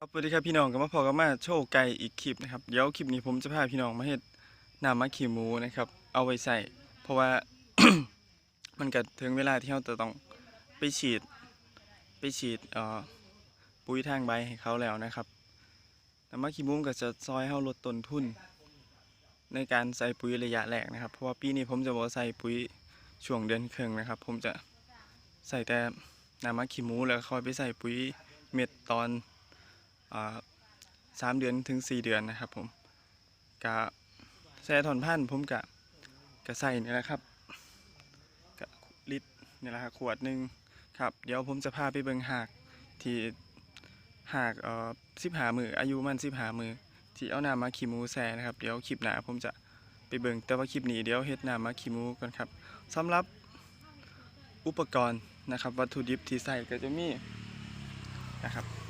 ครับสวัสดีครับพี่น้องก็มาพอกับมาโชว์ไก่อีกคลิปนะครับเดี๋ยวคลิปนี้ผมจะพาพี่น้องมาเฮ็ดน้ำมะขีหมูนะครับ เอาไว้ใส่ เพราะว่า มันก็ถึงเวลาที่เราจะต้องไปฉีด ไปฉีดเอ่อปุ๋ยทางใบให้เขาแล้วนะครับน้ำมะขีหมูก็จะซอยให้เราลดต้นทุน ในการใส่ปุ๋ยระยะแรกนะครับ เพราะว่าปีนี้ผมจะบ่ใส่ปุ๋ยช่วงเดือนครึ่งนะครับ ผมจะใส่แต่น้ำมะขีหมูแล้วค่อยไปใส่ปุ๋ยเม็ดตอน สามเดือนถึงสี่เดือนนะครับผมกะแซ่ถอนพันธุ์ผมกะกะใส่นี่แหละครับกะลิตรนี่แหละครับขวดหนึ่งครับ เดี๋ยวผมจะพาไปเบิ่งหากที่หากเอ่อสิบหามืออายุมันสิบหามือที่เอาน้ำมาขีมูแซ่นะครับ เดี๋ยวคลิปหน้าผมจะไปเบิ่งแต่ว่าคลิปนี้เดี๋ยวเฮ็ดน้ำมาขีมูกันครับสำหรับอุปกรณ์นะครับวัตถุดิบที่ใส่ก็จะมีนะครับ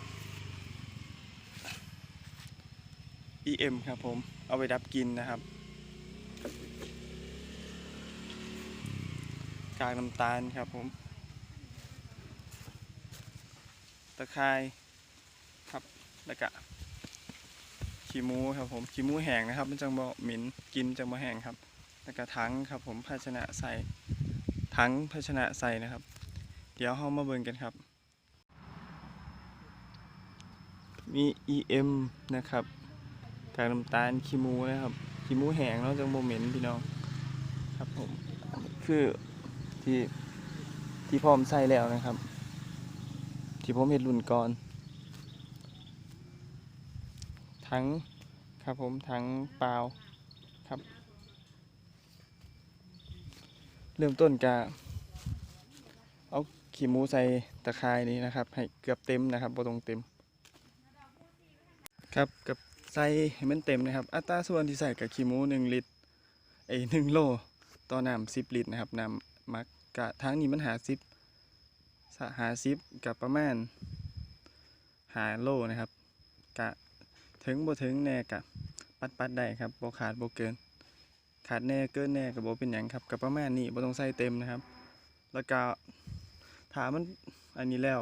EM ครับผม เอาไปดับกินนะครับ กากน้ำตาลครับผม ตะไคร้ครับแล้วก็ขี้มูครับผมขี้มูแห้งนะครับ มันจังบ่หม็นกินจังบ่แห้งครับ แล้วก็ถังครับผมภาชนะใส่ถังภาชนะใส่นะครับ เดี๋ยวเฮามาเบิ่งกันครับ มี EM นะครับ กากน้ำตาลขี้มูนะครับขี้มูแห้งเนาะจังโมเหมนพี่น้องครับผมคือที่ที่พร้อมใส่แล้วนะครับ ที่ผมเห็นรุ่นก่อน ทั้งครับผมทั้งเปล่าครับ เริ่มต้นกะเอาขี้มูใส่ตะไคร้นี้นะครับ ให้เกือบเต็มนะครับบ่ตรงเต็ม ครับกับ ใส่ให้มันเต็มนะครับ อัตราส่วนที่ใส่กับขี้หมูหนึ่งลิตรไอ้หนึ่งโลต่อน้ำสิบลิตรนะครับน้ำมักกะทั้งนี้มันหาสิบหาสิบกับประมาณหาโลนะครับ กะถึงบ่ถึงแน่กะปัดปัดได้ครับบ่ขาดบ่เกิน ขาดแน่เกินแน่กับบ่เป็นหยังครับกับประมาณนี้บ่ต้องใส่เต็มนะครับ แล้วก็ถามันอันนี้แล้ว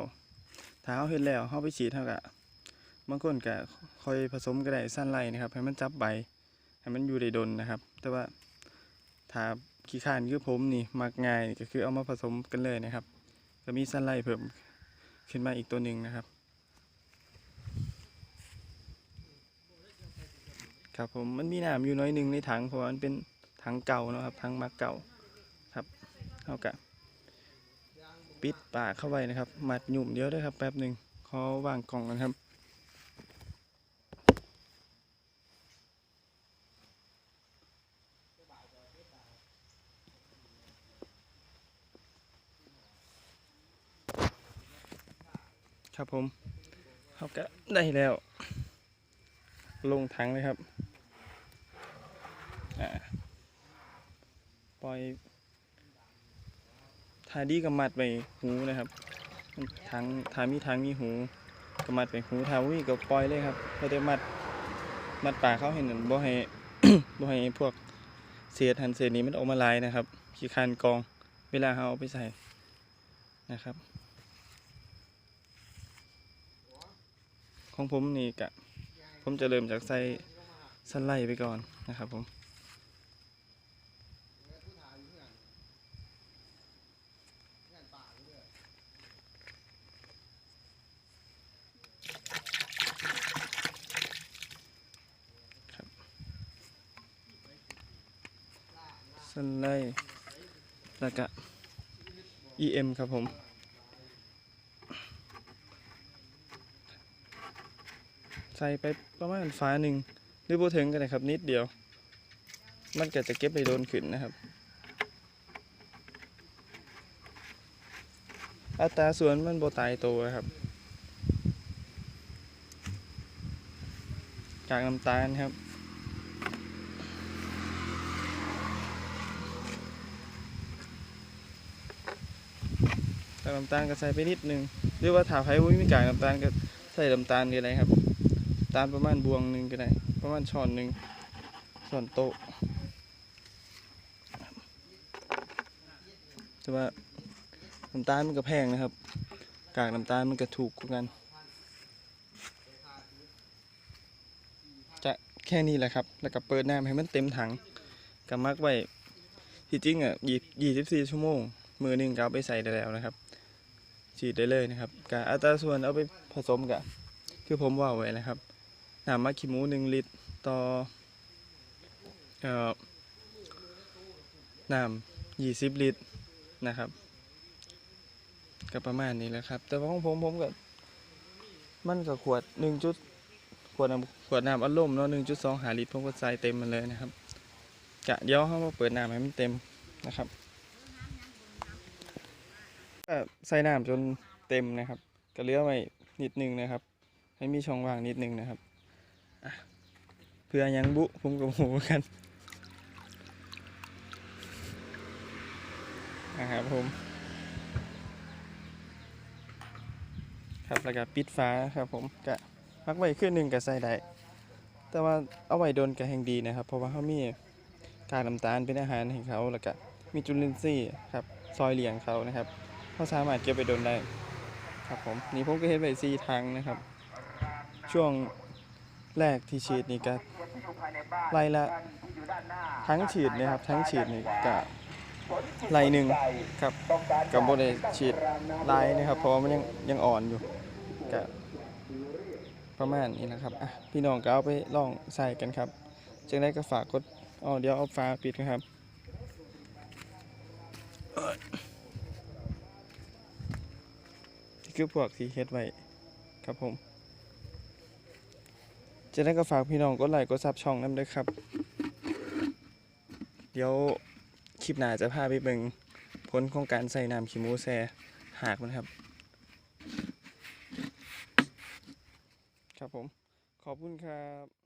ถ้าเฮาเฮ็ดแล้วเฮาไปฉีดเฮากะ บางคนก็ค่อยผสมก็ได้สั้นไล่นะครับ ให้มันจับใบให้มันอยู่ได้ดนนะครับ แต่ว่าถ้าขี้ข้านคือผมนี่มักง่ายก็คือเอามาผสมกันเลยนะครับ ก็มีสั้นไล่เพิ่มขึ้นมาอีกตัวหนึ่งนะครับครับผมมันมีน้ำอยู่น้อยหนึ่งในถังเพราะมันเป็นถังเก่านะครับถังมักเก่าครับเท่ากับปิดปากเข้าไว้นะครับ มัดหยุ่มเดียวด้วยครับแป๊บหนึ่งขอวางกล่องกันครับ ครับผมเขาก็ได้แล้ว ลงถังเลยครับปล่อยทาดีกับมัดไปหูนะครับถังทามีถังมีหูกับมัดไปหูทาวิกับปล่อยเลยครับเราจะมัดมัดปากเขาเห็นนั่นบ่ให้บ่ให้พวกเศษหันเศษนี้มันออกมาลายนะครับขี้คานกองเวลาเขาเอาไปใส่นะครับ ของผมนี่กะ ผมจะเริ่มจากใส่สไลด์ไปก่อนนะครับผมสไลด์แล้วก็ EM ครับผม ส่ไปประมาณฟ้าหนึ่งหรือบ่ถึงกันนะครับ นิดเดียว มันก็จะเก็บไปโดนขึ้นนะครับ อัตราส่วนมันบ่ตายตัวครับกากน้ำตาลครับกากน้ำตาลก็ใส่ไปนิดนึงหรือว่าถ้าไผ่บ่มีกากน้ำตาลก็ใส่น้ำตาลก็ได้ครับ ตาลประมาณบวงหนึ่งก็ได้ ประมาณช้อนหนึ่งช้อนโต๊ะแต่ว่าน้ำตาลมันก็แพงนะครับ กากน้ำตาลมันก็ถูกกว่ากันแค่นี้แหละครับ แล้วก็เปิดน้ำให้มันเต็มถังก็มักไว้ที่จริงอะยี่ยี่สิบสี่ชั่วโมง มือหนึ่งก็เอาไปใส่ได้แล้วนะครับฉีดได้เลยนะครับกะอัตราส่วนเอาไปผสมกะคือผมว่าไว้นะครับ น้ำมักขี้หมูหนึ่งลิตรต่อเอ่อน้ำยี่สิบลิตรนะครับก็ประมาณนี้แหละครับ แต่ว่าของผมผมก็มันก็ขวดหนึ่งจุดขวดน้ำขวดน้ำอัดลมเนาะหนึ่งจุดสองหาลิตรผมก็ใส่เต็มมันเลยนะครับกะเดี๋ยวเขามาเปิดน้ำให้มันเต็มนะครับก็ใส่น้ำจนเต็มนะครับ ก็เลือไว้นิดนึงนะครับ ให้มีช่องว่างนิดนึงนะครับ เพื่อยังบุผมกับหมูกันนะครับผม ครับแล้วก็ปิดฟ้าครับผมก็พักไว้ขึ้นหนึ่งก็ใส่ได้ แต่ว่าเอาไว้โดนก็แห่งดีนะครับ เพราะว่าเขามีกากน้ำตาลเป็นอาหารให้เขาแล้วก็มีจุลินทรีย์ครับซอยเหลียงเขานะครับเขาสามารถเก็บไปโดนได้ ครับผมนี่ผมก็เห็นไปซีทางนะครับ ช่วง แรกที่ฉีดนี่ก็ไล่ละทั้งฉีดนะครับทั้งฉีดนี่ก็ไล่หนึ่งครับกับโบได้ฉีดไล่นะครับ เพราะมันยังยังอ่อนอยู่ก็ประมาณนี้นะครับอะพี่น้องก็เอาไปลองใส่กันครับจึงได้ก็ฝากกดอ๋อเดี๋ยวเอาฟ้าปิดนะครับคือพวกที่เฮ็ดไว้ครับผม จะได้ก็ฝากพี่น้องกดไลค์กดซับช่องนั้นด้วยครับ เดี๋ยวคลิปหน้าจะพาไปเบิ่งผลของการใส่น้ำขี้มูแซ่หากมันครับ ครับผม ขอบคุณครับ